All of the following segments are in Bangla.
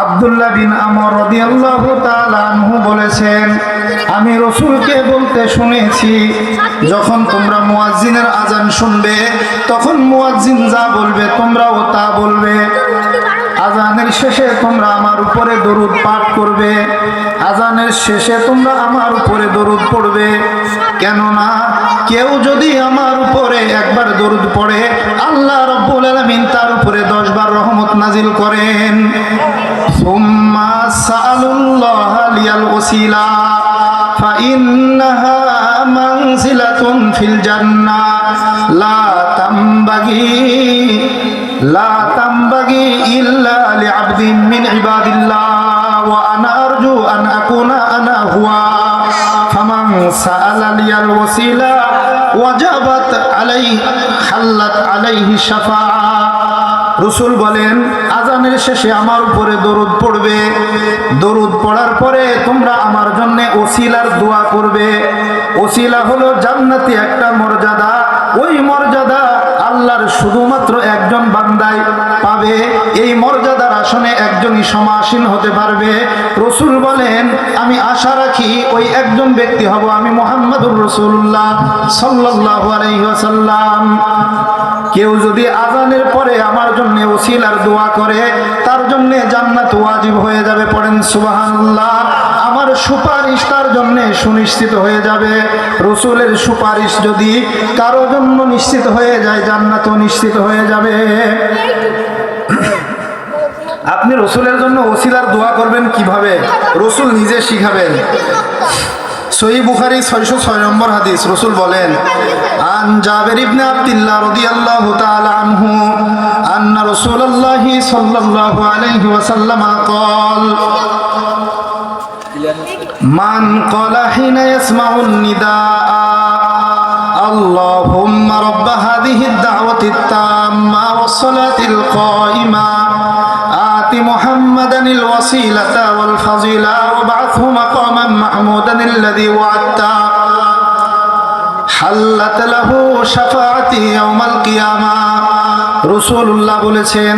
আব্দুল্লাহ বিন আমর রাদিয়াল্লাহু তাআলা আনহু বলেছেন, আমি রসুলকে বলতে শুনেছি, যখন তোমরা মুয়াজ্জিনের আজান শুনবে, তখন মুয়াজ্জিন যা বলবে তোমরাও তা বলবে। আজানের শেষে তোমরা আমার উপরে দরুদ পাঠ করবে। আজানের শেষে তোমরা আমার উপরে দরুদ পড়বে। কেননা, কেউ যদি আমার উপরে একবার দরুদ পড়ে, আল্লাহ রব্বুল আলামিন তার উপরে দশ বার রহমত নাজিল করেন। ثم سألوا الله لي الوسيلة فإنها منزلة في الجنة لا تنبغي لا تنبغي إلا لعبد من عباد الله وأنا أرجو أن أكون أنا هو فمن سأل لي الوسيلة وجبت عليه حلت عليه الشفاعة রসুল বলেন, আজানের শেষে আমার উপরে দরুদ পড়বে। দরুদ পড়ার পরে তোমরা আমার জন্যে ওসিলার দোয়া করবে। ওসিলা হলো জান্নাতি একটা মর্যাদা। ওই মর্যাদা আল্লাহর শুধুমাত্র একজন বান্দাই পাবে। এই মর্যাদার আসনে একজনই সমাসীন হতে পারবে। রসুল বলেন, আমি আশা রাখি ওই একজন ব্যক্তি হব আমি মোহাম্মদুর রসুল্লাহ সাল্লাহ আলহিহাসাল্লাম কেউ যদি আজানের পরে আমার জন্য ওসিলার দোয়া করে, তার জন্যে জান্নাত ওয়াজিব হয়ে যাবে। পড়েন আমার সুপারিশ তার জন্য সুনিশ্চিত হয়ে যাবে রসুলের সুপারিশ যদি কারো জন্য নিশ্চিত হয়ে যায় জান্নাতও নিশ্চিত হয়ে যাবে আপনি রসুলের জন্য ওসিলার দোয়া করবেন কিভাবে রসুল নিজে শিখাবেন সহি বুখারি ছয়শো ছয় নম্বর হাদিস রসুল বলেন আন জাবের ইবনে আব্দুল্লাহ রাদিয়াল্লাহু তাআলা আনহু আন্না রাসূলুল্লাহি সাল্লাল্লাহু আলাইহি ওয়াসাল্লাম قال من قال حين يسمع النداء اللهم رب هذه الدعوة التامة والصلاة القائمة آت محمدا الوسيلة والفضيلة وابعثه مقاما محمودا الذي وعدته হাল্লাত লাহু শাফাআতি ইয়াউমাল কিয়ামা রাসূলুল্লাহ বলেছেন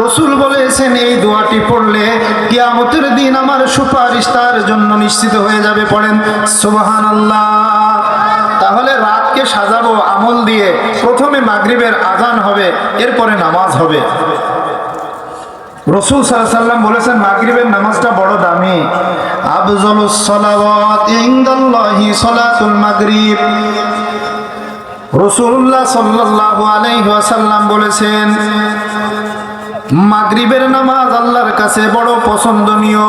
রসুল বলেছেন, এই দোয়াটি পড়লে কিয়ামতের দিন আমার সুপারিশ তার জন্য নিশ্চিত হয়ে যাবে। পড়েন সুবাহান তাহলে রাতকে সাজাবো আমল দিয়ে, প্রথমে মাগরিবের আজান হবে, এরপরে নামাজ হবে। রসুল সাল্লাম বলেছেন, মাগরিবের নামাজটা বড় দামি। আফজলুস সালাওয়াত ইনদাল্লাহি মাগরিব। রসুল্লাহ সাল্লাল্লাহু আলাইহি বলেছেন মাগরিবের নামাজ আল্লাহর কাছে বড় পছন্দনীয়।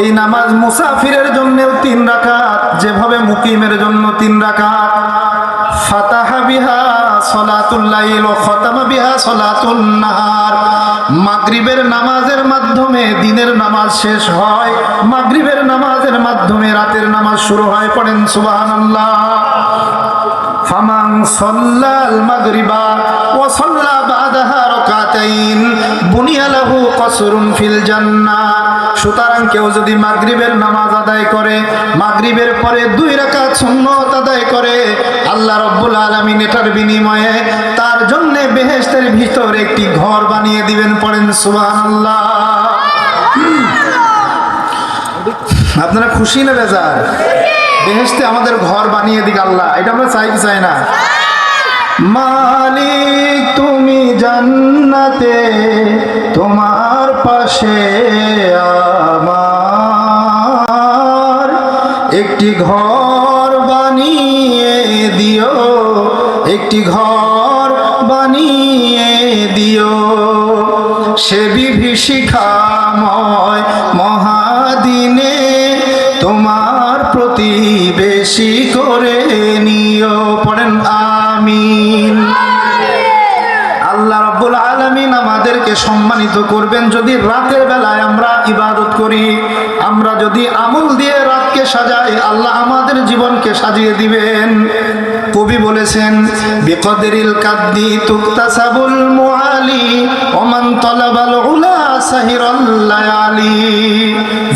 এই নামাজ মুসাফিরের জন্যও তিন রাকাত, যেভাবে মুকিমের জন্য তিন রাকাত। ফাতাহা বিহা সলাতুল্লাইল ও খতামা বিহা সলাতুল নাহার। মাগরিবের নামাজের মাধ্যমে দিনের নামাজ শেষ হয়, মাগরিবের নামাজের মাধ্যমে রাতের নামাজ শুরু হয়, পড়েন সুবহানাল্লাহ। ফামান সাল্লাল মাগরিবা ওয়া সাল্লা বাদাহা রাকাতাইন বুনিয়া লাহু কসরুন ফিল জান্নাহ। সুতরাং কেউ যদি মাগরিবের নামাজ আদায় করে, মাগরিবের পরে দুই রাকাত সুন্নত আদায় করে, আল্লাহ রাব্বুল আলামিন এটার বিনিময়ে তার জন্য বেহেশতের ভিতর একটি ঘর বানিয়ে দিবেন পড়েন সুবহানাল্লাহ। আপনারা খুশি না বেজার? বেহেশতে আমাদের ঘর বানিয়ে দিক আল্লাহ, এটা আমরা চাই কি চাই না? মালিক, তুমি জান্নাতে, তোমার পাশে আমার। একটি ঘর বানিয়ে দিও, একটি ঘর বানিয়ে দিও। সে বিভীষিকাময় মহাদিনে তোমার প্রতিবেশী আমাদেরকে সম্মানিত করবেন যদি রাতের বেলায় আমরা ইবাদত করি, আমরা যদি আমল দিয়ে রাতকে সাজাই, আল্লাহ আমাদের জীবনকে সাজিয়ে দিবেন। কবি বলেছেন, বিকদরিল কাদ্দি তুক্তা তুক্তাসাবুল মুআলি, ওমান তলাবাল উলা সাহিরাল লায়ালি।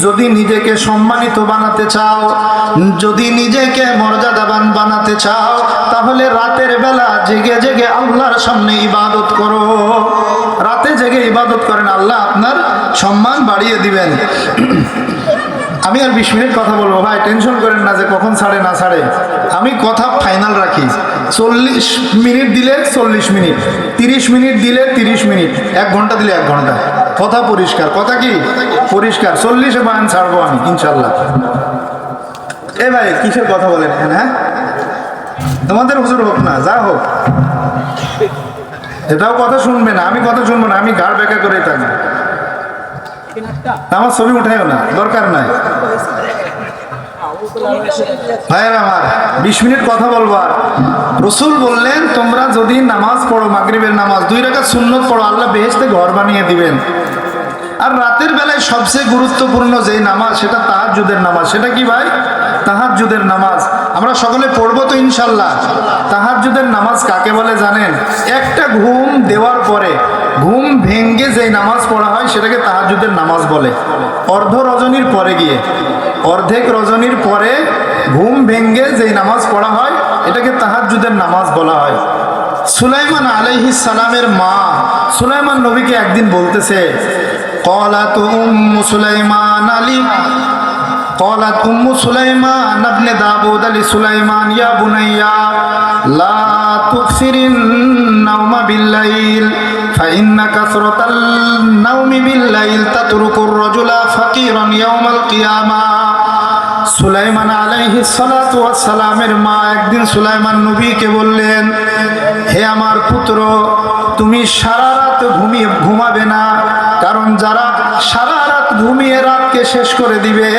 যদি নিজেকে সম্মানিত বানাতে চাও, যদি নিজেকে মর্যাদাবান বানাতে চাও, তাহলে রাতের বেলা জেগে জেগে আল্লাহর সামনে ইবাদত করো। রাতে জেগে ইবাদত করেন, আল্লাহ আপনার সম্মান বাড়িয়ে দিবেন। আমি আর বিশ মিনিট কথা বলব। ভাই, টেনশন করেন না যে কখন ছাড়ে, না ছাড়ে। আমি কথা ফাইনাল রাখি। চল্লিশ মিনিট দিলে চল্লিশ মিনিট, তিরিশ মিনিট দিলে তিরিশ মিনিট, এক ঘণ্টা দিলে এক ঘণ্টা। কথা পরিষ্কার। কথা কি? পরিষ্কার। চল্লিশে বায়ান ছাড়বো আমি ইনশাল্লাহ এ ভাই, কিসের কথা বলেন হ্যাঁ? তোমাদের হুজুর হোক না, যা হোক। এটাও কথা শুনবে না। আমি কথা শুনব না, আমি ঘাড় বেঁকা করে থাকি আমার ছবি উঠাইও না, দরকার নাই। ভাইয়ের আমার বিশ মিনিট কথা রসুল বললেন, তোমরা যদি নামাজ পড়ো নামাজ, দুই রাখা পড়ো, আল্লাহ বেহেস্তে ঘর বানিয়ে দিবেন। আর রাতের বেলায় সবচেয়ে গুরুত্বপূর্ণ যে নামাজ, সেটা তাহাজুদের নামাজ। সেটা কি ভাই? তাহাজুদের নামাজ। আমরা সকলে পড়ব তো ইনশাল্লাহ। তাহাজুদের নামাজ কাকে বলে জানেন? একটা ঘুম দেওয়ার পরে ঘুম ভেঙ্গে যে নামাজ পড়া হয়, সেটাকে তাহাজুদের নামাজ বলে। অর্ধ রজনীর পরে গিয়ে, অর্ধেক রজনীর পরে ঘুম ভেঙ্গে যে নামাজ পড়া হয়, এটাকে তাহাজুদের নামাজ বলা হয়। সুলাইমান আলহি সালামের মা, সুলাইমান নবীকে একদিন বলতেছে, কলাত উম্মু সুলাইমান আলী, কলাত উম্মু সুলাইমান আবনে দাবুদ আলী সুলাইমান, ইয়া বুনাইয়া, লা তুকসিরিন নাওমা বিল্লাইল فإن كثرة النوم بالليل تترك الرجل فقيرا يوم القيامة সুলাইমান আলাইহি সালামের মা একদিন সুলাইমান নবীকে বললেন হে আমার পুত্র তুমি সারা রাত ঘুমিয়ে ঘুমাবে না কারণ যারা সারা রাত ঘুমিয়ে রাতকে শেষ করে দিবে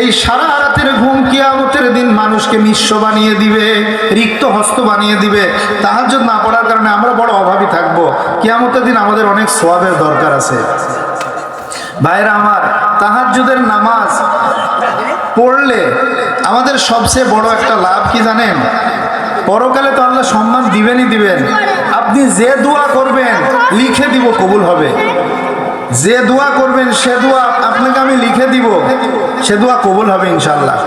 এই সারা রাতের ঘুম কিয়ামতের দিন মানুষকে নিঃস্ব বানিয়ে দিবে রিক্ত হস্ত বানিয়ে দিবে তাহার না পড়ার কারণে আমরা বড় অভাবী থাকবো কিয়ামতের দিন আমাদের অনেক সোয়াবের দরকার আছে। ভাইরা আমার তাহাজুদের নামাজ পড়লে আমাদের সবচেয়ে বড় একটা লাভ কি জানেন? পরকালে তো আল্লাহ সম্মান দিবেনই দিবেন। আপনি যে দোয়া করবেন, লিখে দিব, কবুল হবে। যে দোয়া করবেন, সে দোয়া আপনাকে আমি লিখে দিব, সে দোয়া কবুল হবে ইনশাল্লাহ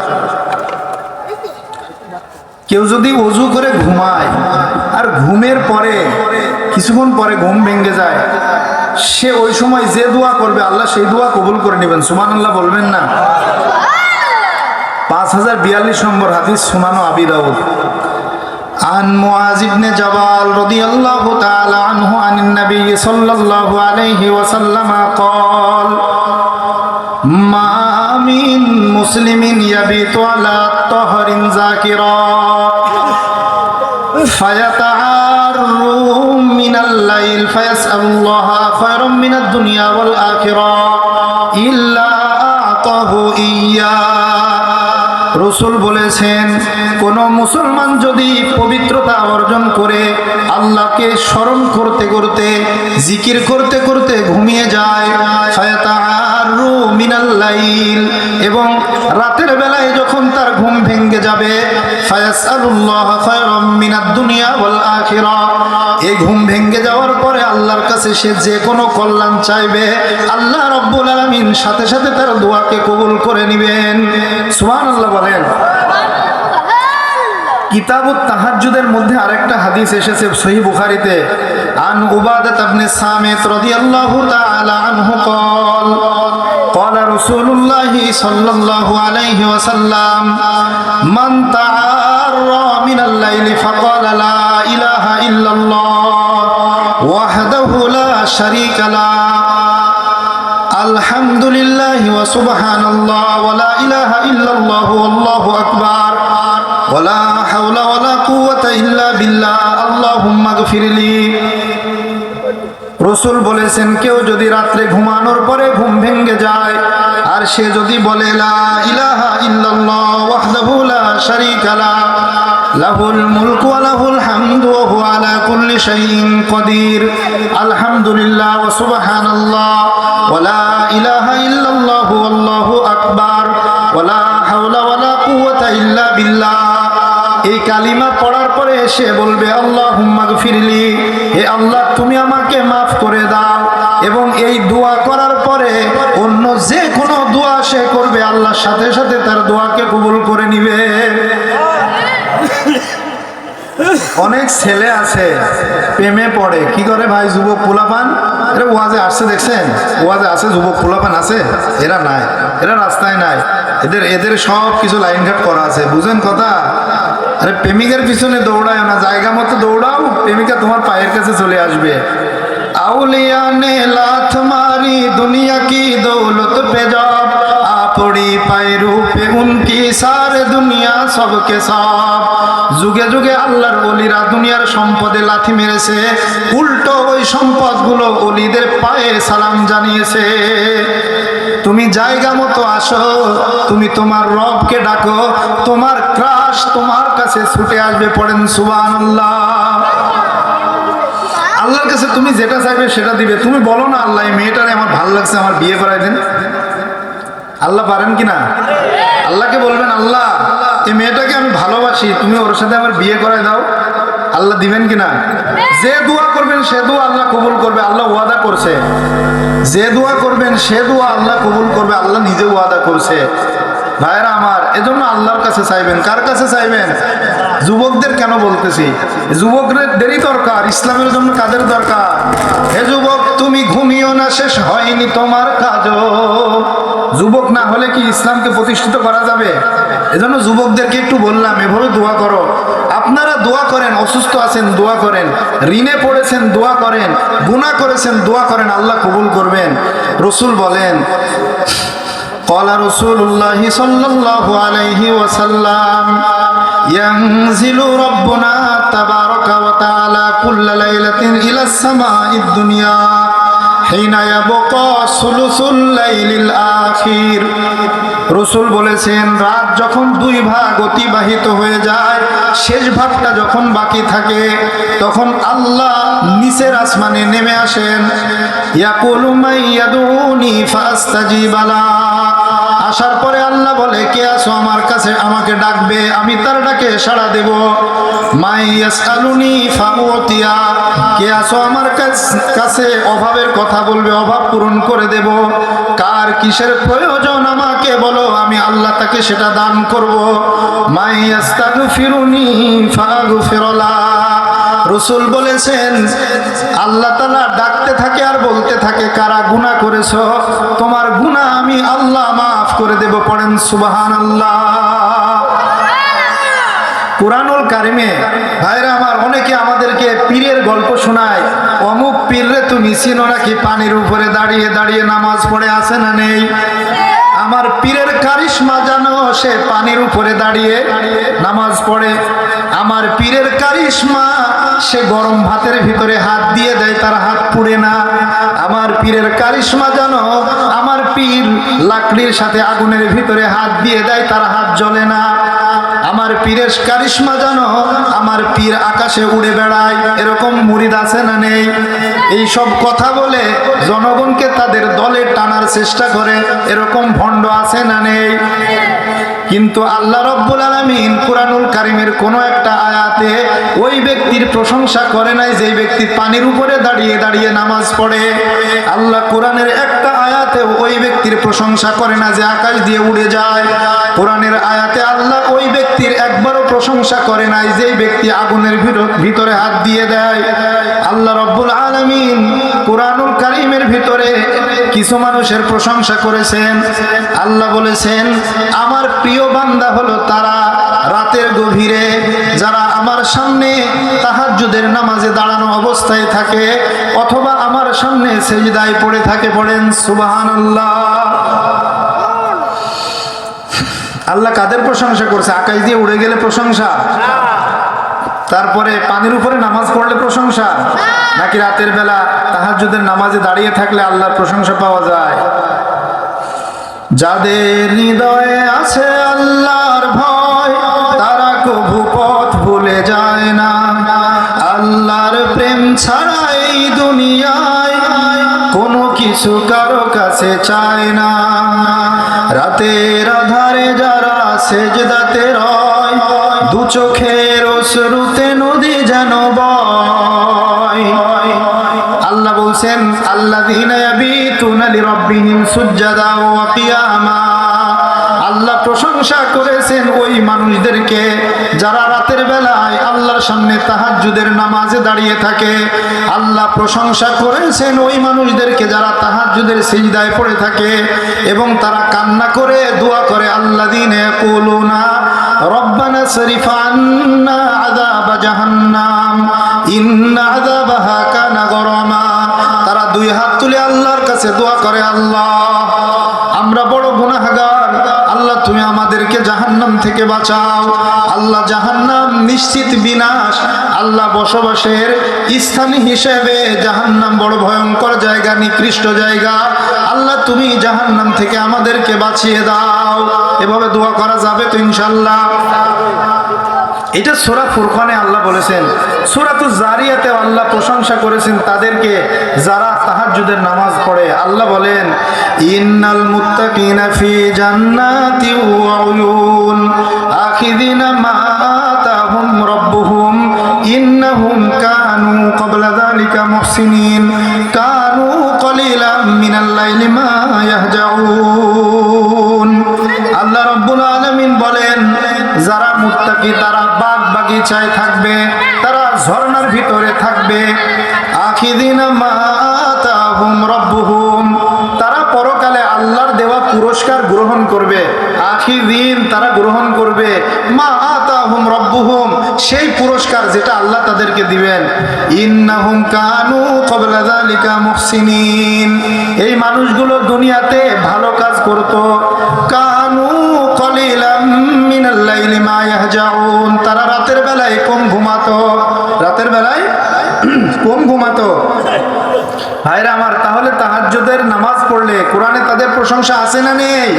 কেউ যদি অজু করে ঘুমায়, আর ঘুমের পরে কিছুক্ষণ পরে ঘুম ভেঙে যায় সে ওই সময় যে দোয়া করবে আল্লাহ সেই দোয়া কবুল করে নেবেন সুমান আল্লাহ বলবেন না পাঁচ হাজার বিয়াল্লিশ নম্বর হাদিস সুনানো আবি দাউদ عن معاذ بن جبال رضي الله تعالى عنه عن النبي صلى الله عليه وسلم قال ما من مسلم يبيت على طهر ذاكرا فيتعار من الليل فيسأل الله خيرا من الدنيا والآخرة إلا أعطاه إياه রসুল বলেছেন কোন মুসলমান যদি পবিত্রতা অর্জন করে আল্লাহকে স্মরণ করতে করতে, জিকির করতে করতে ঘুমিয়ে যায়। এবং রাতের বেলায় যখন তার ঘুম ভেঙে যাবে এই ঘুম ভেঙে যাওয়ার পরে আল্লাহর কাছে সে যে কোনো কল্যাণ চাইবে, আল্লাহ রব্বুল আলামিন সাথে সাথে তার দোয়াকে কবুল করে নেবেন। সুবহানাল্লাহ বলেন। কিতাবুত তাহাজ্জুদের মধ্যে আরেকটা হাদিস এসেছে সহি বুখারীতে আন উবাদাত ইবনে সামিত রাদিয়াল্লাহু তাআলা আনহু قال قال رسول الله صلى الله عليه وسلم من تعارى من الليل فقال لا اله الا الله وحده لا شريك له الحمد لله وسبحان الله ولا إله إلا الله والله أكبر ولا حول ولا রসুল বলেছেন, কেউ যদি রাত্রে ঘুমানোর পরে ঘুম ভেঙ্গে যায়, আর সে যদি বলে আলহামদুলিল্লাহ ওয়া ইল্লা বিল্লাহ। এই কালিমা পড়ার পরে সে বলবে আল্লাহ ফিরলি হে আল্লাহ, তুমি আমাকে মাফ করে দাও। এবং এই দোয়া করার পরে অন্য যে কোনো দোয়া সে করবে, আল্লাহর সাথে সাথে তার দোয়াকে কবুল করে নিবে। অনেক ছেলে আছে, প্রেমে পড়ে। কি করে ভাই, যুবক পোলাপান? এরা ওয়াজে আসছে, দেখছেন? ওয়াজে আছে যুবক পোলাপান আছে? এরা নাই। এরা রাস্তায় নাই। এদের এদের সব কিছু লাইন ঘাট করা আছে। বুঝেন কথা? আরে প্রেমিকের পিছনে দৌড়ায় না, জায়গা মতো দৌড়াও, প্রেমিকা তোমার পায়ের কাছে চলে আসবে। আউলিয়া নে লাথ মারি, দুনিয়া কি দৌলত পে যাব আপড়ি পায় রূপে উনকি সারে, দুনিয়া সবকে সব। যুগে যুগে আল্লাহর অলিরা দুনিয়ার সম্পদে লাথি মেরেছে, উল্টো ওই সম্পদগুলো অলিদের পায়ে সালাম জানিয়েছে। তুমি জায়গা মতো আসো, তুমি তোমার রবকে ডাকো, তোমার ক্রাশ তোমার কাছে ছুটে আসবে, পড়েন সুবান আল্লাহর কাছে তুমি যেটা চাইবে সেটা দিবে। তুমি বলো না, আল্লাহ মেয়েটারে আমার ভালো লাগছে, আমার বিয়ে করাই দেন। আল্লাহ পারেন কি না? আল্লাহকে বলবেন, আল্লাহ, এই মেয়েটাকে আমি ভালোবাসি, তুমি ওর সাথে আমার বিয়ে করাই দাও। আল্লাহ দিবেন কি না? যে দোয়া করবেন, সে দোয়া আল্লাহ কবুল করবে, আল্লাহ ওয়াদা করছে। যে দোয়া করবেন, সে দোয়া আল্লাহ কবুল করবে, আল্লাহ নিজে ওয়াদা করছে। ভাইরা আমার এজন্য আল্লাহর কাছে চাইবেন। কার কাছে চাইবেন? যুবকদের কেন বলতেছি? যুবকদের দেরি দরকার, ইসলামের জন্য কাদের দরকার? হে যুবক, তুমি ঘুমিও না, শেষ হয়নি তোমার কাজও। যুবক না হলে কি ইসলামকে প্রতিষ্ঠিত করা যাবে? এজন্য যুবকদেরকে একটু বললাম, এভাবে দোয়া করো। আপনারা দোয়া করেন, অসুস্থ আছেন, দোয়া করেন। ঋণে পড়েছেন, দোয়া করেন। গুণা করেছেন, দোয়া করেন, আল্লাহ কবুল করবেন। রসুল বলেন قال رسول الله صلى الله عليه وسلم ينزل ربنا تبارك وتعالى كل ليلة إلى السماء الدنيا حين يبقى ثلث الليل الآخر রসুল বলেছেন রাত যখন দুই ভাগ অতিবাহিত হয়ে যায় শেষ ভাগটা যখন বাকি থাকে তখন আল্লাহ নিচের আসমানে নেমে আসেন ইয়াকুলু মাইয়াদুনি ফাস্তাজিবালা আসার পরে আল্লাহ বলে, কে আছো আমার কাছে? আমাকে ডাকবে, আমি তার ডাকে সাড়া দেব। কে আছো আমার কাছ- অভাবের কথা বলবে, অভাব পূরণ করে দেব। কার কিসের প্রয়োজন আমাকে বলো, আমি আল্লাহ তাকে সেটা দান করব। মাইয়াস্তাগফিরুনি ফাগফিরলা। রসুল বলেছেন, আল্লাহ তালা ডাকতে থাকে আর বলতে থাকে, কারা গুণা করেছ? তোমার গুণা আমি আল্লাহ মাফ করে দেব, পড়েন সুবাহান আল্লাহ কোরআনুল কারিমে, ভাইরা আমার, অনেকে আমাদেরকে পীরের গল্প শোনায়, অমুক পীররে তুমি চিনো নাকি পানির উপরে দাঁড়িয়ে দাঁড়িয়ে নামাজ পড়ে আসে না নেই? আমার পীরের কারিশমা জানো, সে পানির উপরে দাঁড়িয়ে নামাজ পড়ে। আমার পীরের কারিশমা, সে গরম ভাতের ভিতরে হাত দিয়ে দেয়, তার হাত পুড়ে না। আমার পীরের কারিশমা জানো, আমার পীর লাকড়ির সাথে আগুনের ভিতরে হাত দিয়ে দেয়, তার হাত জ্বলে না। আমার পীরের কারিশমা জানো, আমার পীর আকাশে উড়ে বেড়ায়, এরকম মুরিদ আছে না নেই? এই সব কথা বলে জনগণকে তাদের দলে টানার চেষ্টা করে, এরকম ভণ্ড আছে না নেই? কিন্তু আল্লাহ রব্বুল আলমিন কোরআনুল কারিমের কোনো একটা আয়াতে ওই ব্যক্তির প্রশংসা করে নাই, যেই ব্যক্তি পানির উপরে দাঁড়িয়ে দাঁড়িয়ে নামাজ পড়ে। আল্লাহ কোরআনের একটা আয়াতে ওই ব্যক্তির প্রশংসা করে না যে আকাশ দিয়ে উড়ে যায়। কোরআনের আয়াতে আল্লাহ ওই ব্যক্তির একবারও প্রশংসা করে নাই, যেই ব্যক্তি আগুনের ভিতরে হাত দিয়ে দেয়। আল্লাহ রব্বুল আলমিন কোরআনুল কারিমের ভিতরে কিছু মানুষের প্রশংসা করেছেন। আল্লাহ বলেছেন, আমার প্রিয় বান্দা হলো তারা রাতের গভীরে যারা আমার সামনে তাহাজ্জুদের নামাজে দাঁড়ানো অবস্থায় থাকে অথবা আমার সামনে সেজদায় পড়ে থাকে পড়েন, সুবহানাল্লাহ। আল্লাহ কাদের প্রশংসা করছে? আকাশ দিয়ে উড়ে গেলে প্রশংসা? তারপরে পানির উপরে নামাজ পড়লে প্রশংসা? নাকি রাতের বেলা তাহাজ্জুদের নামাজে দাঁড়িয়ে থাকলে আল্লাহর প্রশংসা পাওয়া যায়? যাদের হৃদয়ে আছে আল্লাহর ভয়, তারা কভু পথ ভুলে যায় না। আল্লাহর প্রেম ছাড়া এই দুনিয়ায় কোনো কিছু কারও কাছে চায় না। রাতের আধারে যারা সেজদাতে রয়, দু চোখের অশ্রুতে নদী যেন বয়। বলছেন আল্লাহ প্রশংসা করেছেন ওই মানুষদেরকে, যারা রাতের বেলায় আল্লাহর সামনে তাহাজ্জুদের নামাজে দাঁড়িয়ে থাকে। আল্লাহ প্রশংসা করেছেন ওই মানুষদেরকে, যারা তাহাজ্জুদের সিজদায় পড়ে থাকে এবং তারা কান্না করে, দোয়া করে আল্লাহ দিনে রব্বানা শরীফ আন্না আযাব জাহান্নাম, ইন্না আযাবাহা কানা গরমা। দুই হাত তুলে আল্লাহর কাছে দোয়া করে, আল্লাহ, আমরা বড় গুনাহগার। আল্লাহ, তুমি আমাদেরকে জাহান্নাম থেকে বাঁচাও। আল্লাহ, জাহান্নাম নিশ্চিত বিনাশ। আল্লাহ, বসবাসের স্থান হিসেবে জাহান্নাম বড় ভয়ঙ্কর জায়গা, নিকৃষ্ট জায়গা। আল্লাহ, তুমি জাহান্নাম থেকে আমাদেরকে বাঁচিয়ে দাও। এভাবে দোয়া করা যাবে তো ইনশাল্লাহ এটা সোরা ফুরকানে আল্লাহ বলেছেন। সুরাতু জারিয়াতে আল্লাহ প্রশংসা করেছেন তাদেরকে যারা তাহাজ্জুদের নামাজ পড়ে। আল্লাহ বলেন, ইন্নাল মুত্তাকিনা ফি জান্নাতি কানু কলিলাম মিনাল লাইলি মুত্তাকি তারা বাগ বাগিচায় থাকবে, তারা ঝর্ণার ভিতরে থাকবে। মাতাহুম রব্বুহুম, তারা পরকালে আল্লাহর দেওয়া পুরস্কার গ্রহণ করবে। আখিদিন তারা গ্রহণ করবে। মা আতাহুম রব্বুহুম, সেই পুরস্কার যেটা আল্লাহ তাদেরকে দিবেন। ইন্নাহুম কানু ক্বাবলা যালিকা মুহসিনিন, এই মানুষগুলো দুনিয়াতে ভালো কাজ করত। কানু তারা রাতের বেলায় কম ঘুমাতো। রাতের বেলায় কম ঘুমাতো। ভাইরা আমার, তাহলে তাহাজ্জুদের নামাজ পড়লে কোরআনে তাদের প্রশংসা আছে না নেই?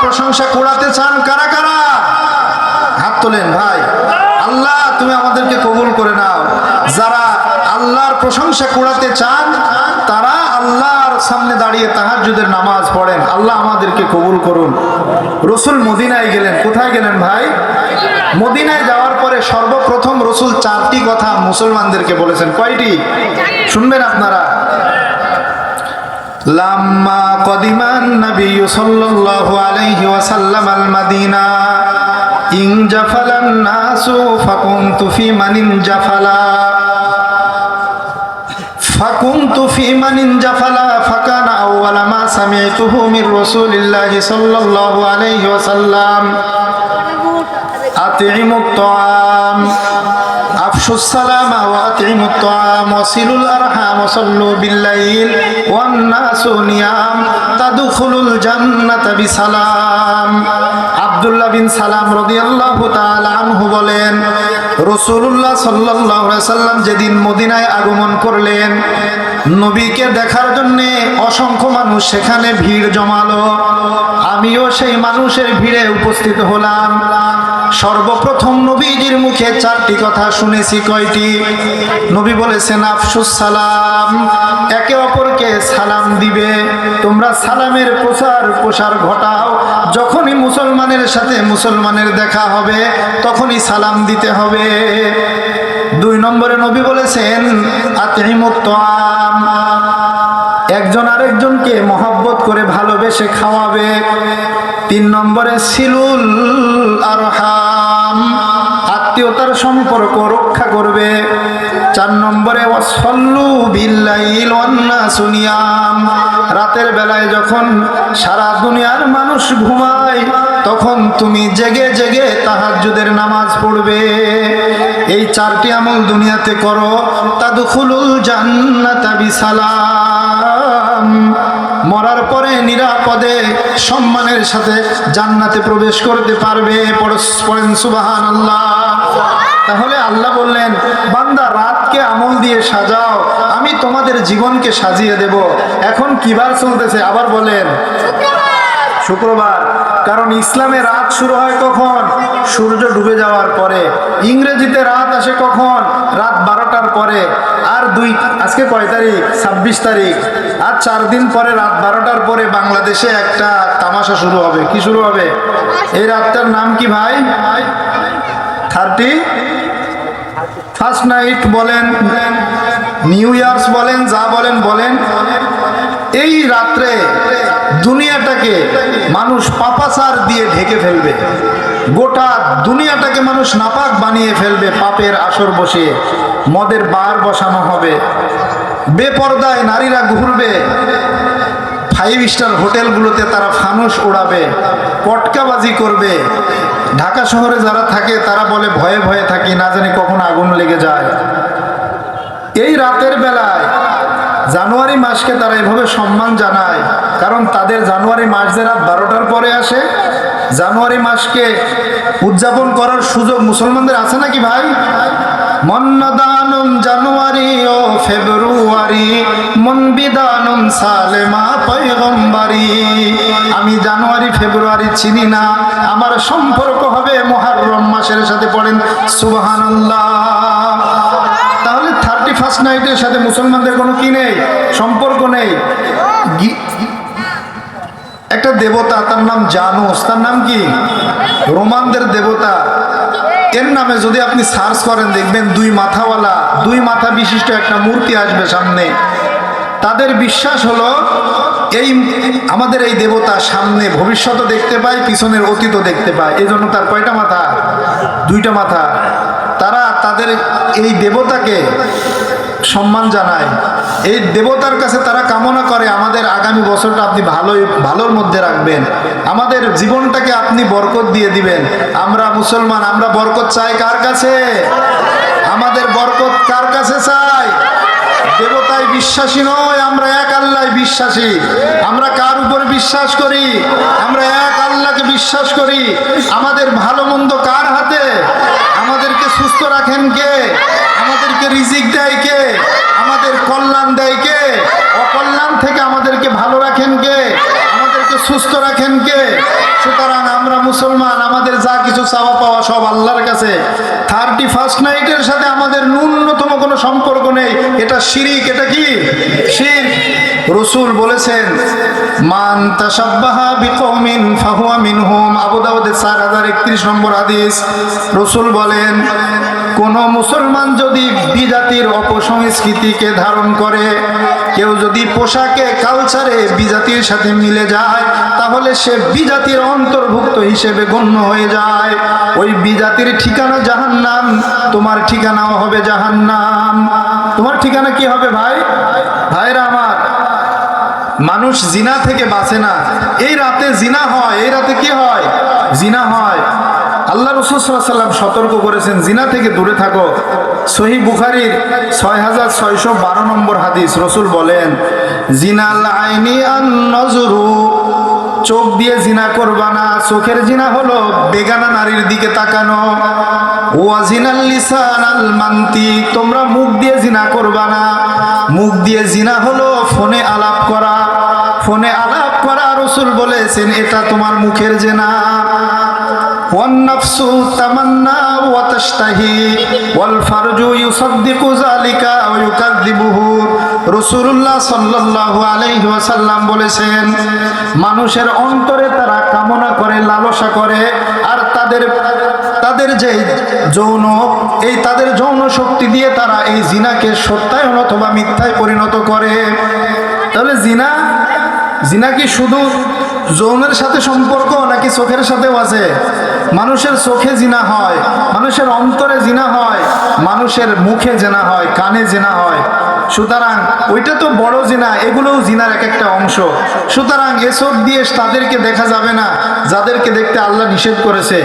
প্রশংসা কুড়াতে চান কারা কারা? হাত তোলেন ভাই। আল্লাহ, তুমি আমাদেরকে কবুল করে নাও। যারা আল্লাহর প্রশংসা কুড়াতে চান, তারা আল্লাহর সামনে দাঁড়িয়ে তাহাজ্জুদের নামাজ পড়েন। আল্লাহ আমাদেরকে কবুল করুন। রসুল মদিনায় গেলেন। কোথায় গেলেন ভাই? মদিনায় যাওয়ার পরে সর্বপ্রথম রসুল চারটি কথা মুসলমানদেরকে বলেছেন। কয়টি? শুনবেন আপনারা। লাম্মা কদিমান নবী সাল্লাল্লাহু আলাইহি ওয়াসাল্লাম আল মাদিনা ইন জাফালান নাসু ফাকুনতু ফি মানিন জাফালা। فكنت في من جفلا فكان أول ما سمعته من رسول الله صلى الله عليه وسلم أطعموا الطعام أفشوا السلام وأطعموا الطعام وصلوا الأرحام وصلوا بالليل والناس نيام تدخلوا الجنة بسلام আব্দুল্লাহ বিন সালাম রদিয়াল্লাহু তাআলা আনহু বলেন রসুল্লাহ সাল্লাহ সাল্লাম যেদিন মদিনায় আগমন করলেন নবীকে দেখার জন্য অসংখ্য মানুষ সেখানে ভিড় জমালো। আমিও সেই মানুষের ভিড়ে উপস্থিত হলাম। সর্বপ্রথম নবীজির মুখে চারটি কথা শুনেছি কয়টি? নবী বলেছেন, আফসুস সালাম। একে অপরকে সালাম দিবে। তোমরা সালামের প্রচার প্রসার ঘটাও। যখনই মুসলমানের সাথে মুসলমানের দেখা হবে, তখনই সালাম দিতে হবে। দুই নম্বরে নবী বলেছেন একজন আরেকজনকে মহব্বত করে ভালোবেসে খাওয়াবে। তিন নম্বরে সিলুল আরহাম। আত্মীয়তার সম্পর্ক রক্ষা করবে। চার নম্বরে ওয়াসল্লু বিল্লাইল সুনিয়াম রাতের বেলায় যখন সারা দুনিয়ার মানুষ ঘুমায়, তখন তুমি জেগে জেগে তাহাজ্জুদের নামাজ পড়বে। এই চারটি আমল দুনিয়াতে করো। তাদুখুলুল জান্নাতা বিসালাম। মরার পরে নিরাপদে, সম্মানের সাথে জান্নাতে প্রবেশ করতে পারবে। পরস- পড়েন সুবাহান আল্লাহ তাহলে আল্লাহ বললেন, বান্দা, রাতকে আমল দিয়ে সাজাও, আমি তোমাদের জীবনকে সাজিয়ে দেব। এখন কিবার চলতেছে? আবার বলেন। শুক্রবার। কারণ ইসলামে রাত শুরু হয় কখন? সূর্য ডুবে যাওয়ার পরে। ইংরেজিতে রাত আসে কখন? রাত বারোটার পরে। আর দুই, আজকে কয় তারিখ? ছাব্বিশ তারিখ। আর চার দিন পরে রাত বারোটার পরে বাংলাদেশে একটা তামাশা শুরু হবে। কি শুরু হবে? এই রাতটার নাম কি ভাই? থার্টি। ফার্স্ট নাইট বলেন, নিউ ইয়ার্স বলেন, যা বলেন বলেন। এই রাত্রে দুনিয়াটাকে মানুষ পাপাচার দিয়ে ঢেকে ফেলবে। গোটা দুনিয়াটাকে মানুষ নাপাক বানিয়ে ফেলবে পাপের আসর বসিয়ে মদের বার বসানো হবে। বেপর্দায় নারীরা ঘুরবে। ফাইভ স্টার হোটেলগুলোতে তারা ফানুস ওড়াবে। পটকাবাজি করবে। ঢাকা শহরে যারা থাকে, তারা বলে, ভয়ে ভয়ে থাকি, না জানি কখন আগুন লেগে যায়। এই রাতের বেলায়, জানুয়ারি মাসকে তারা এভাবে সম্মান জানায়, কারণ তাদের জানুয়ারি মাস যে রাত বারোটার পরে আসে, জানুয়ারি মাসকে উদযাপন করার সুযোগ মুসলমানদের আছে নাকি ভাই? মন্নদানম জানুয়ারি ও ফেব্রুয়ারি মন বিদানম সালেমা পয়গম্বারি। আমি জানুয়ারি, ফেব্রুয়ারি চিনি না, আমার সম্পর্ক হবে মহারম মাসের সাথে পড়েন, সুবহানাল্লাহ। তাহলে থার্টি ফার্স্ট নাইটের সাথে মুসলমানদের কোনো কি নেই? সম্পর্ক নেই। একটা দেবতা, তার নাম জানুস, তার নাম কি? রোমানদের দেবতা। এর নামে যদি আপনি সার্চ করেন, দেখবেন দুই মাথাওয়ালা, দুই মাথা বিশিষ্ট একটা মূর্তি আসবে সামনে। তাদের বিশ্বাস হলো, এই আমাদের এই দেবতা সামনে ভবিষ্যৎ দেখতে পায়, পিছনের অতীত দেখতে পায়। এই জন্য তার কয়টা মাথা? দুইটা মাথা। তারা তাদের এই দেবতাকে সম্মান জানায়। এই দেবতার কাছে তারা কামনা করে, আমাদের আগামী বছরটা আপনি ভালোই, ভালোর মধ্যে রাখবেন। আমাদের জীবনটাকে আপনি বরকত দিয়ে দিবেন। আমরা মুসলমান, আমরা বরকত চাই কার কাছে? আমাদের বরকত কার কাছে চাই? দেবতায় বিশ্বাসী নয়, আমরা এক আল্লাহ বিশ্বাসী। আমরা কার উপর বিশ্বাস করি? আমরা এক আল্লাহকে বিশ্বাস করি। আমাদের ভালো মন্দ কার হাতে? আমাদেরকে সুস্থ রাখেন কে? আমাদেরকে রিজিক দেয় কে? আমাদের কল্যাণ দেয় কে? অকল্যাণ থেকে আমাদেরকে ভালো রাখেন কে? আমাদেরকে সুস্থ রাখেন কে? সুতরাং আমরা মুসলমান, আমাদের যা কিছু চাওয়া পাওয়া সব আল্লাহর কাছে। থার্টি ফার্স্ট নাইটের সাথে আমাদের ন্যূনতম কোনো সম্পর্ক নেই। এটা শিরিক, এটা কি? শির। রসুল বলেছেন, মান তাসাব্বাহা বিকৌমিন হাজার একত্রিশ নম্বর হাদিস। রসুল বলেন কোন মুসলমান যদি বিজাতির অপসংস্কৃতিকে ধারণ করে, কেউ যদি পোশাকে কালচারে বিজাতির সাথে মিলে যায়, তাহলে সে বিজাতির অন্তর্ভুক্ত হিসেবে গণ্য হয়ে যায়। ওই বিজাতির ঠিকানা জাহান্নাম, তোমার ঠিকানাও হবে জাহান্নাম। তোমার ঠিকানা কি হবে ভাই? ভাইরা আমার, মানুষ জিনা থেকে বাঁচে না। এই রাতে জিনা হয়, এই রাতে কি হয়? জিনা হয়। আল্লাহ রসুলাম সতর্ক করেছেন, জিনা থেকে দূরে থাকো। সহি বুখারির ছয় হাজার ছয়শো বারো নম্বর হাদিস, রসুল বলেন, জিনাল আইনি নজরু, চোখ দিয়ে জিনা করবা না, চোখের জিনা হলো বেগানা নারীর দিকে তাকানো। ওয়াজিনাল মান্তি, তোমরা মুখ দিয়ে জিনা করবা না। মুখ দিয়ে জিনা হলো ফোনে আলাপ করা। ফোনে আলাপ করা রসুল বলেছেন, এটা তোমার মুখের জেনা। والنفس تمنى وتشتهي والفرج يصدق ذلك ويكذبه রসুল্লাহ সাল্লাল্লাহু আলাইহি ওয়াসাল্লাম বলেছেন মানুষের অন্তরে তারা কামনা করে লালসা করে আর তাদের তাদের যে যৌন এই তাদের যৌন শক্তি দিয়ে তারা এই জিনাকে সত্যায়ন অথবা মিথ্যায় পরিণত করে তাহলে জিনা জিনা কি শুধু যৌনের সাথে সম্পর্ক নাকি চোখের সাথেও আছে? মানুষের চোখে জিনা হয়, মানুষের অন্তরে জিনা হয়, মানুষের মুখে জেনা হয়, কানে জেনা হয়। সুতরাং ওইটা তো বড় জিনা, এগুলোও জিনার এক একটা অংশ। সুতরাং এসব দিয়ে তাদেরকে দেখা যাবে না, যাদেরকে দেখতে আল্লাহ নিষেধ করেছে।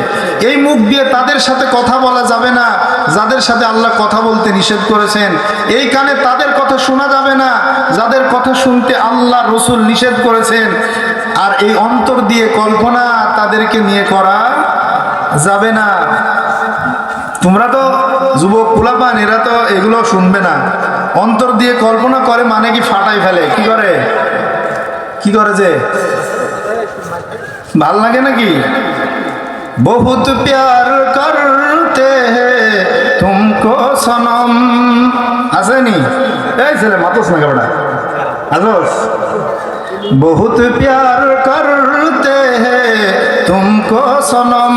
এই মুখ দিয়ে তাদের সাথে কথা বলা যাবে না, যাদের সাথে আল্লাহ কথা বলতে নিষেধ করেছেন। এই কানে তাদের কথা শোনা যাবে না, যাদের কথা শুনতে আল্লাহ রসুল নিষেধ করেছেন। আর এই অন্তর দিয়ে কল্পনা তাদেরকে নিয়ে করা যাবে না। তোমরা তো যুবক কুলাপান এরা তো এগুলো শুনবে না। অন্তর দিয়ে কল্পনা করে মানে কি ফাটাই ফেলে? কি করে? কি করে যে? ভালো লাগে নাকি? বহুত প্যার করতে তুমকো সনম। আসেনি? এই ছেলে, মাতস না কেবড়া আসস বহুত প্যার করতে হে তুমকো সনম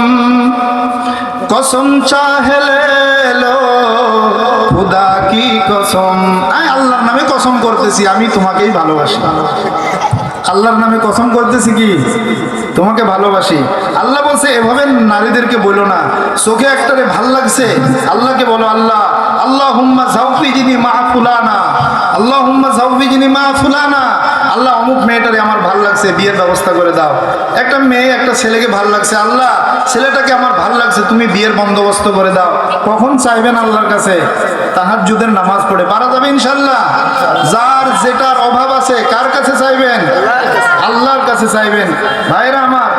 কসম চাহলে লো, খুদা কি কসম? আল্লাহর নামে কসম করতেছি, আমি তোমাকেই ভালোবাসি। আল্লাহর নামে কসম করতেছি কি? তোমাকে ভালোবাসি। আল্লাহ বলছে, এভাবে নারীদেরকে বলো না। চোখে একটারে ভালো লাগছে, আল্লাহকে বলো, আল্লাহ আল্লাহ হুম্মা ঝাউফি যিনি মা ফুলানা। আল্লাহ হুম্মা ঝাউফি যিনি মা ফুলানা। আল্লাহ অমুক মেয়েটারে আমার ভালো লাগছে, বিয়ের ব্যবস্থা করে দাও। একটা মেয়ে, একটা ছেলেকে ভালো লাগছে, আল্লাহ, ছেলেটাকে আমার ভালো লাগছে, তুমি বিয়ের বন্দোবস্ত করে দাও। কখন চাইবেন আল্লাহর কাছে? তাহার তাহাজ্জুদের নামাজ পড়ে। পারা যাবে ইনশাল্লাহ যার যেটার অভাব আছে, কার কাছে চাইবেন? আল্লাহর কাছে চাইবেন। ভাইরা আমার,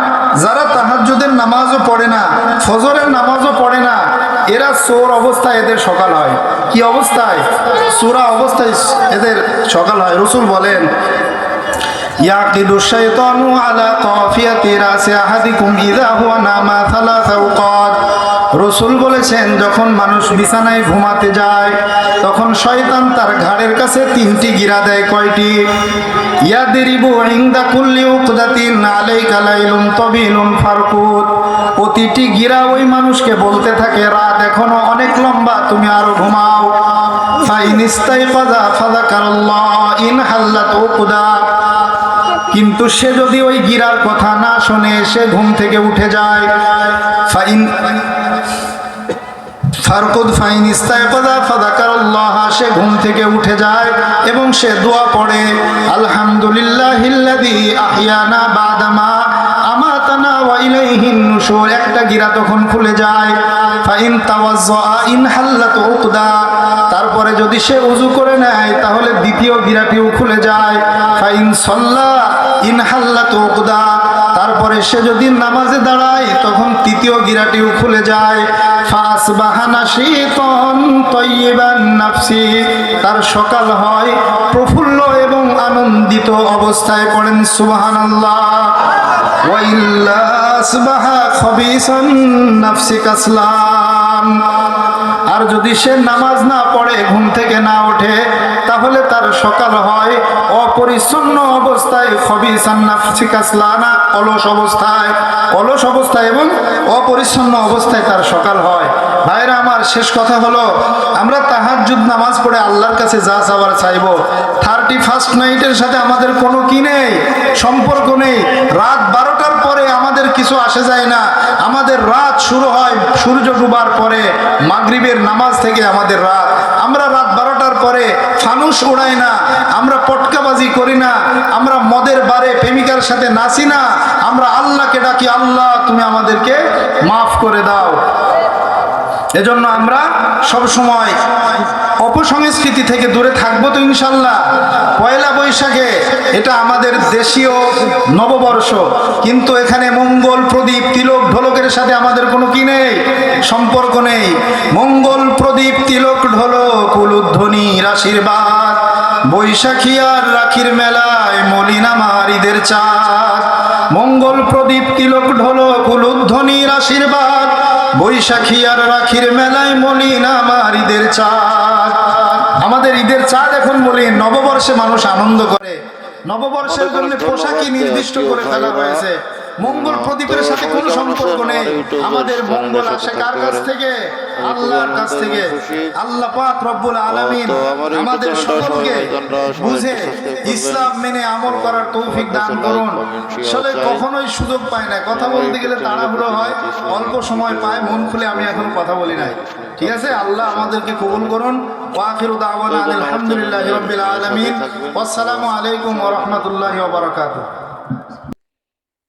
যারা তাহাজ্জুদের নামাজও পড়ে না, ফজরের নামাজও পড়ে না, এরা চোর অবস্থায় এদের সকাল হয়। কি অবস্থায়? চোরা অবস্থায় এদের সকাল হয়। রসুল বলেন يعقد الشيطان على قافية رأس أحدكم إذا هو نام ثلاث أوقات রসুল বলেছেন যখন মানুষ বিছানায় ঘুমাতে যায় তখন শয়তান তার ঘাড়ের কাছে তিনটি গিরা দেয় কয়টি ইয়াদিরিবু ইনদা কুল্লি উকদাতিন আলাইকা লাইলুন তবিলুন ফারকুত প্রতিটি গিরা ওই মানুষকে বলতে থাকে রাত এখনো অনেক লম্বা তুমি আরো ঘুমাও ফাইন ইস্তাইকাযা ফাযাকারাল্লাহ ইন হাল্লাত উকদা কিন্তু সে যদি ওই গিরার কথা না শোনে, সে ঘুম থেকে উঠে যায়। ফাইন ফাইন সে ঘুম থেকে উঠে যায় এবং সে দোয়া পড়ে আলহামদুলিল্লাহ আহিয়ানা বাদামা একটা গিরা তখন খুলে যায়। তারপরে যদি সে উজু করে নেয়, তাহলে দ্বিতীয় গিরাটিও খুলে যায়। ফাইন সল্লা ইন উকদা তারপরে সে যদি নামাজে দাঁড়ায়, তখন তৃতীয় গিরাটিও খুলে যায়। বাহানা তার সকাল হয় প্রফুল্ল আনন্দিত অবস্থায় পড়েন সুবাহান আল্লাহ ওয়াইল্লা সুবাহা খবিসন নাফসি কাসলাম। আর যদি সে নামাজ না পড়ে, ঘুম থেকে না ওঠে, তাহলে তার সকাল হয় অপরিচ্ছন্ন অবস্থায়, খবিসান নাফসি কাসলানা অলস অবস্থায়। অলস অবস্থায় এবং অপরিচ্ছন্ন অবস্থায় তার সকাল হয়। ভাইরা, আমার শেষ কথা হলো, আমরা তাহাজ্জুদ নামাজ পড়ে আল্লাহর কাছে যা চাওয়ার চাইব। থার্টি ফার্স্ট নাইটের সাথে আমাদের কোনো কি নেই? সম্পর্ক নেই। রাত বারোটার পরে আমাদের কিছু আসে যায় না। আমাদের রাত শুরু হয় সূর্য ডুবার পরে, মাগরিবের নামাজ থেকে আমাদের রাত। আমরা রাত বারোটার পরে ফানুস উড়াই না, আমরা পটকাবাজি করি না, আমরা মদের বারে প্রেমিকার সাথে নাচি না, আমরা আল্লাহকে ডাকি, আল্লাহ, তুমি আমাদেরকে মাফ করে দাও। এজন্য আমরা সব সময় অপসংস্কৃতি থেকে দূরে থাকব তো ইনশাল্লাহ। পয়লা বৈশাখে এটা আমাদের দেশীয় নববর্ষ। কিন্তু এখানে মঙ্গল প্রদীপ, তিলক ঢোলকের সাথে আমাদের কোনো কি নেই? সম্পর্ক নেই। মঙ্গল প্রদীপ, তিলক ঢোলক উলুধ্বনির আশীর্বাদ বৈশাখী আর রাখির মেলায় মলিনা মারিদের চাঁদ। মঙ্গল প্রদীপ, তিলক ঢোলক উলুধ্বনির আশীর্বাদ বৈশাখী আর রাখির মেলায় মলিন আমার ঈদের চাঁদ। আমাদের ঈদের চাঁদ এখন বলি নববর্ষে মানুষ আনন্দ করে। নববর্ষের জন্য পোশাকই নির্দিষ্ট করে ফেলা হয়েছে। মঙ্গল প্রদীপের সাথে কোনো সম্পর্ক নেই। আমাদের মঙ্গল আসে কার কাছ থেকে? আল্লাহর কাছ থেকে। আল্লাহ পাক রব্বুল আলামিন আমাদের সকলকে বুঝে ইসলাম মেনে আমল করার তৌফিক দান করুন। আসলে কখনোই সুযোগ পায় না। কথা বলতে গেলে তাড়াহুড়ো হয় অল্প সময় পায় মন খুলে আমি এখন কথা বলি নাই। ঠিক আছে? আল্লাহ আমাদেরকে কবুল করুন। ওয়াখিরু দাওয়ানা আলহামদুলিল্লাহি রাব্বিল আলামিন। ওয়াসসালামু আলাইকুম ওয়া রাহমাতুল্লাহি ওয়া বারাকাতুহু।